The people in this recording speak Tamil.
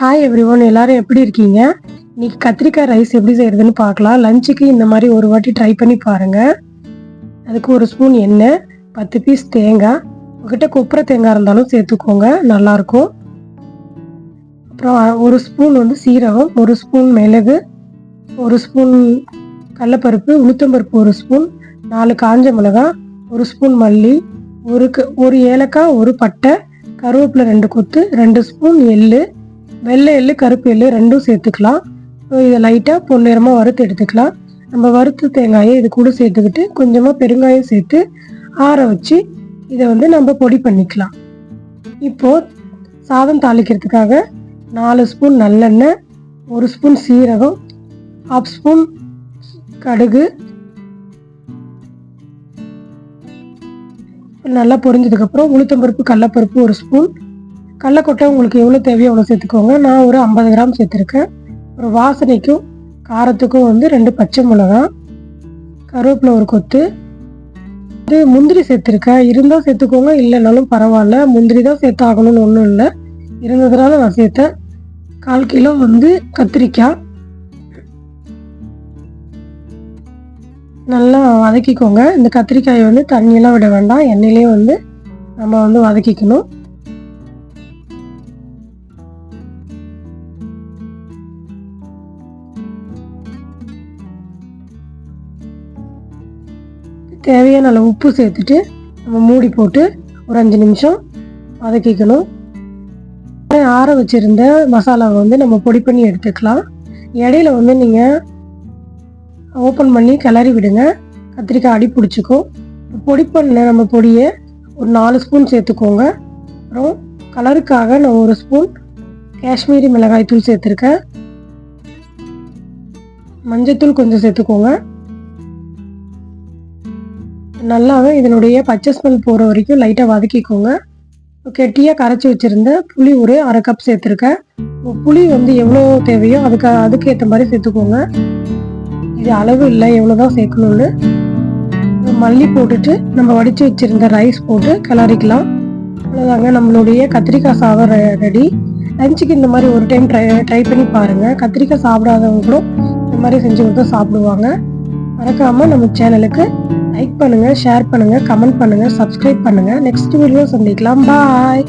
ஹாய் எவ்ரி ஒன் எல்லாரும் எப்படி இருக்கீங்க? இன்னைக்கு கத்திரிக்காய் ரைஸ் எப்படி செய்யறதுன்னு பார்க்கலாம். லஞ்சுக்கு இந்த மாதிரி ஒரு வாட்டி ட்ரை பண்ணி பாருங்க. அதுக்கு ஒரு ஸ்பூன் எண்ணெய் பத்து பீஸ் தேங்காய். உங்ககிட்ட கொப்பரை தேங்காய் இருந்தாலும் சேர்த்துக்கோங்க நல்லாயிருக்கும். அப்புறம் ஒரு ஸ்பூன் வந்து சீரகம் ஒரு ஸ்பூன் மிளகு ஒரு ஸ்பூன் கடலப்பருப்பு உளுத்தம்பருப்பு ஒரு ஸ்பூன் நாலு காஞ்ச மிளகாய் ஒரு ஸ்பூன் மல்லி ஒரு க- ஒரு ஏலக்காய் ஒரு பட்டை கருவேப்பிலை ரெண்டு கொத்து ரெண்டு ஸ்பூன் எள்ளு வெள்ளை எள்ளு கருப்பு எள்ளு ரெண்டும் சேர்த்துக்கலாம். இதை லைட்டாக பொன்னிறமாக வறுத்து எடுத்துக்கலாம். நம்ம வறுத்து தேங்காயை இது கூட சேர்த்துக்கிட்டு கொஞ்சமாக பெருங்காயம் சேர்த்து ஆற வச்சு இதை வந்து நம்ம பொடி பண்ணிக்கலாம். இப்போது சாதம் தாளிக்கிறதுக்காக நாலு ஸ்பூன் நல்லெண்ணெய் ஒரு ஸ்பூன் சீரகம் ஹாஃப் ஸ்பூன் கடுகு. நல்லா பொரிஞ்சதுக்கப்புறம் உளுத்தம்பருப்பு கடலப்பருப்பு ஒரு ஸ்பூன். கடலக்கொட்டை உங்களுக்கு எவ்வளோ தேவையோ அவ்வளோ சேர்த்துக்கோங்க. நான் ஒரு ஐம்பது கிராம் சேர்த்துருக்கேன். ஒரு வாசனைக்கும் காரத்துக்கும் வந்து ரெண்டு பச்சை மிளகாய் கருவேப்பிலை ஒரு கொத்து. இது முந்திரி சேர்த்துருக்கேன். இருந்தால் சேர்த்துக்கோங்க இல்லைனாலும் பரவாயில்ல. முந்திரி தான் சேர்த்தாகணும்னு ஒன்றும் இல்லை. இருந்ததுனால நான் சேர்த்தேன். கால் கிலோ வந்து கத்திரிக்காய். நல்லா வதக்கிக்கோங்க. இந்த கத்திரிக்காயை வந்து தண்ணியெல்லாம் விட வேண்டாம். எண்ணெயிலே வந்து நம்ம வந்து வதக்கிக்கணும். தேவையான அளவு உப்பு சேர்த்துட்டு நம்ம மூடி போட்டு ஒரு அஞ்சு நிமிஷம் வதக்கிக்கணும். ஆற வச்சிருந்த மசாலாவை வந்து நம்ம பொடி பண்ணி எடுத்துக்கலாம். இடையில வந்து நீங்கள் ஓப்பன் பண்ணி கிளறி விடுங்க. கத்திரிக்காய் அடி பிடிச்சிக்கும். பொடி பண்ண நம்ம பொடியை ஒரு நாலு ஸ்பூன் சேர்த்துக்கோங்க. அப்புறம் கலருக்காக நான் ஒரு ஸ்பூன் காஷ்மீரி மிளகாய் தூள் சேர்த்துருக்கேன். மஞ்சத்தூள் கொஞ்சம் சேர்த்துக்கோங்க. நல்லாவே இதனுடைய பச்சை ஸ்மெல் போகிற வரைக்கும் லைட்டாக வதக்கிக்கோங்க. கெட்டியாக கரைச்சி வச்சுருந்த புளி ஒரு அரை கப் சேர்த்துருக்கேன் புளி வந்து எவ்வளோ தேவையோ அதுக்கு அதுக்கு ஏற்ற மாதிரி சேர்த்துக்கோங்க. இது அளவு இல்லை எவ்வளோ தான் சேர்க்கணும்னு மல்லி போட்டுட்டு நம்ம வடித்து வச்சுருந்த ரைஸ் போட்டு கிளறிக்கலாம். அவ்வளோதாங்க நம்மளுடைய கத்திரிக்காய் சாதம் ரெடி லஞ்சுக்கு இந்த மாதிரி ஒரு டைம் ட்ரை ட்ரை பண்ணி பாருங்கள் கத்திரிக்காய் சாப்பிடாதவங்க கூட இந்த மாதிரி செஞ்சு கொடுத்தா சாப்பிடுவாங்க. மறக்காமல் நம்ம சேனலுக்கு லைக் பண்ணுங்கள் ஷேர் பண்ணுங்கள் கமெண்ட் பண்ணுங்கள் சப்ஸ்கிரைப் பண்ணுங்கள் நெக்ஸ்ட் வீடியோ சந்திக்கலாம். பாய்